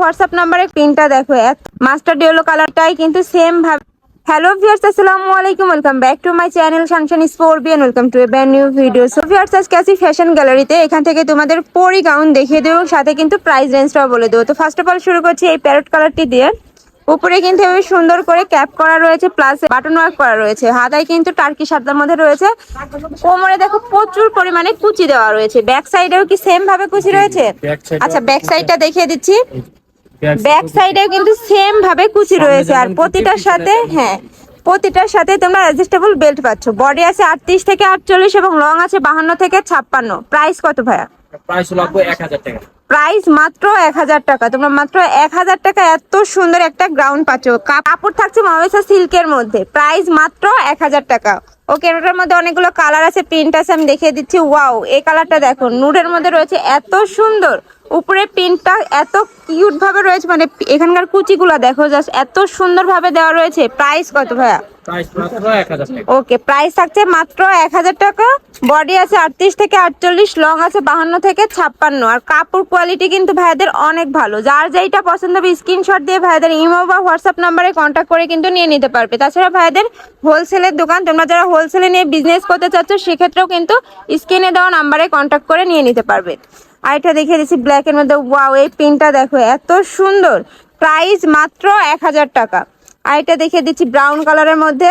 WhatsApp নাম্বারে পিনটা দেখো। মাস্টার ইয়েলো কালারটাই কিন্তু সেম ভাবে হ্যালো ভিউয়ার্স আসসালামু আলাইকুম welcome back to my channel শানশান স্পোর্বিয়ান welcome to a brand new video so viewers আজকে আছি ফ্যাশন গ্যালারিতে এখান থেকে তোমাদের পরি গাউন দেখিয়ে দেবো সাথে কিন্তু প্রাইস রেঞ্জটাও বলে দেবো। তো ফার্স্ট অফ অল শুরু করছি এই প্যারট কালারটি দিয়ে। উপরে কিন্তু এভাবে সুন্দর করে ক্যাপ করা রয়েছে প্লাস বাটন ওয়ার্ক করা রয়েছে। হাতায় কিন্তু টার্কি সাদার মধ্যে রয়েছে। কোমরে দেখো প্রচুর পরিমাণে কুচি দেওয়া রয়েছে। ব্যাক সাইডেও কি সেম ভাবে কুচি রয়েছে? আচ্ছা ব্যাক সাইডটা দেখিয়ে দিচ্ছি। ব্যাক সাইডেও কিন্তু সেম ভাবে কুচি রয়েছে। আর প্রতিটার সাথে হ্যাঁ প্রতিটার সাথে তোমরা অ্যাডজাস্টেবল বেল্ট পাচ্ছ। বডি আছে আটত্রিশ থেকে আটচল্লিশ এবং লং আছে বাহান্ন থেকে ছাপ্পান্ন। প্রাইস কত ভাইয়া? প্রাইস হলো এক হাজার টাকা। প্রাইস মাত্র এক হাজার টাকা। তোমরা মাত্র এক হাজার টাকা এত সুন্দর একটা গ্রাউন্ড পাচ্ছ। কাপড় থাকছে মামেসা সিল্কের মধ্যে। প্রাইস মাত্র এক হাজার টাকা। ওকে এটার মধ্যে অনেকগুলো কালার আছে। প্রিন্ট আছে আমি দেখিয়ে দিচ্ছি। ওয়াও এই কালারটা দেখো। নুডের মধ্যে রয়েছে এত সুন্দর। উপরে প্রিন্টটা এত কিউট ভাবে রয়েছে মানে এখানকার কুচিগুলো দেখো জাস্ট এত সুন্দর ভাবে দেওয়া রয়েছে। প্রাইস কত ভাইয়া? ওকে প্রাইস থাকছে মাত্র এক হাজার টাকা। বডি আছে আটত্রিশ থেকে আটচল্লিশ লং আছে বাহান্ন থেকে ছাপ্পান্ন। আর কাপড় কোয়ালিটি কিন্তু ভাইদের অনেক ভালো। যার যেইটা পছন্দ হবে স্ক্রিনশট দিয়ে ভাইদের ইমো বা হোয়াটসঅ্যাপ নাম্বারে কন্ট্যাক্ট করে কিন্তু নিয়ে নিতে পারবে। তাছাড়া ভাইদের হোলসেলের দোকান তোমরা যারা হোলসেলে নিয়ে বিজনেস করতে চাচ্ছ সেক্ষেত্রেও কিন্তু স্ক্রিনে দেওয়া নাম্বারে কন্ট্যাক্ট করে নিয়ে নিতে পারবে। আর এটা দেখিয়ে দিচ্ছি ব্ল্যাকের মধ্যে ওয়াও এই পিনটা দেখো, এত সুন্দর। প্রাইস মাত্র এক হাজার টাকা। আর এটা দেখিয়ে দিচ্ছি ব্রাউন কালারের মধ্যে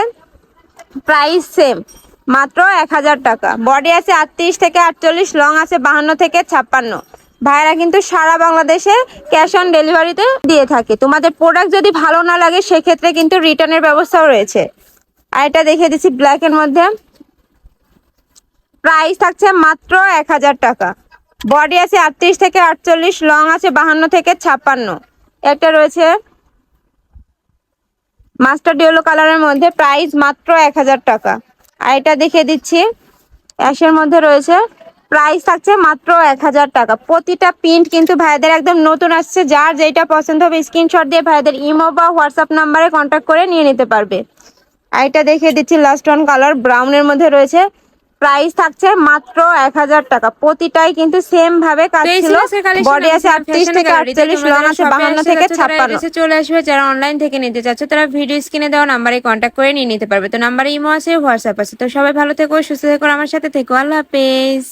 প্রাইস সেম মাত্র এক হাজার টাকা। বডি আছে আটত্রিশ থেকে আটচল্লিশ লং আছে বাহান্ন থেকে ছাপ্পান্ন। ভাইরা কিন্তু সারা বাংলাদেশে ক্যাশ অন ডেলিভারিতে দিয়ে থাকে। তোমাদের প্রোডাক্ট যদি ভালো না লাগে, সেক্ষেত্রে কিন্তু রিটার্নের ব্যবস্থাও রয়েছে। আর এটা দেখিয়ে দিচ্ছি ব্ল্যাকের মধ্যে। প্রাইস থাকছে মাত্র এক হাজার টাকা। বডি আছে আটত্রিশ থেকে আটচল্লিশ, লং আছে বাহান্ন থেকে ছাপ্পান্ন। একটা রয়েছে মাস্টার ইয়েলো কালারের মধ্যে, প্রাইস মাত্র এক হাজার টাকা। আর এটা দেখিয়ে দিচ্ছি, অ্যাশের মধ্যে রয়েছে, প্রাইস থাকছে মাত্র এক হাজার টাকা। প্রতিটা প্রিন্ট কিন্তু ভাইদের একদম নতুন আসছে, যার যেটা পছন্দ হবে স্ক্রিনশট দিয়ে ভাইদের ইমো বা হোয়াটসঅ্যাপ নাম্বারে কন্ট্যাক্ট করে নিয়ে নিতে পারবে। আর এটা দেখিয়ে দিচ্ছি লাস্ট ওয়ান কালার ব্রাউনের মধ্যে রয়েছে প্রাইস থাকছে মাত্র এক হাজার টাকা। প্রতিটাই কিন্তু সেম ভাবে কাজ ছিল। বডি আছে আটত্রিশ থেকে আটচল্লিশ লং আছে বাহান্ন থেকে ছাপ্পান্ন। চলে আসবে যারা অনলাইন থেকে নিতে চাচ্ছে তারা ভিডিও স্ক্রিনে দেওয়া নাম্বারে কন্ট্যাক্ট করে নিয়ে নিতে পারবে। তো নাম্বারে ইমো আছে হোয়াটসঅ্যাপ আছে। তো সবাই ভালো থেকো সুস্থ থেকো আমার সাথে থেকো। আল্লাহ হাফেজ।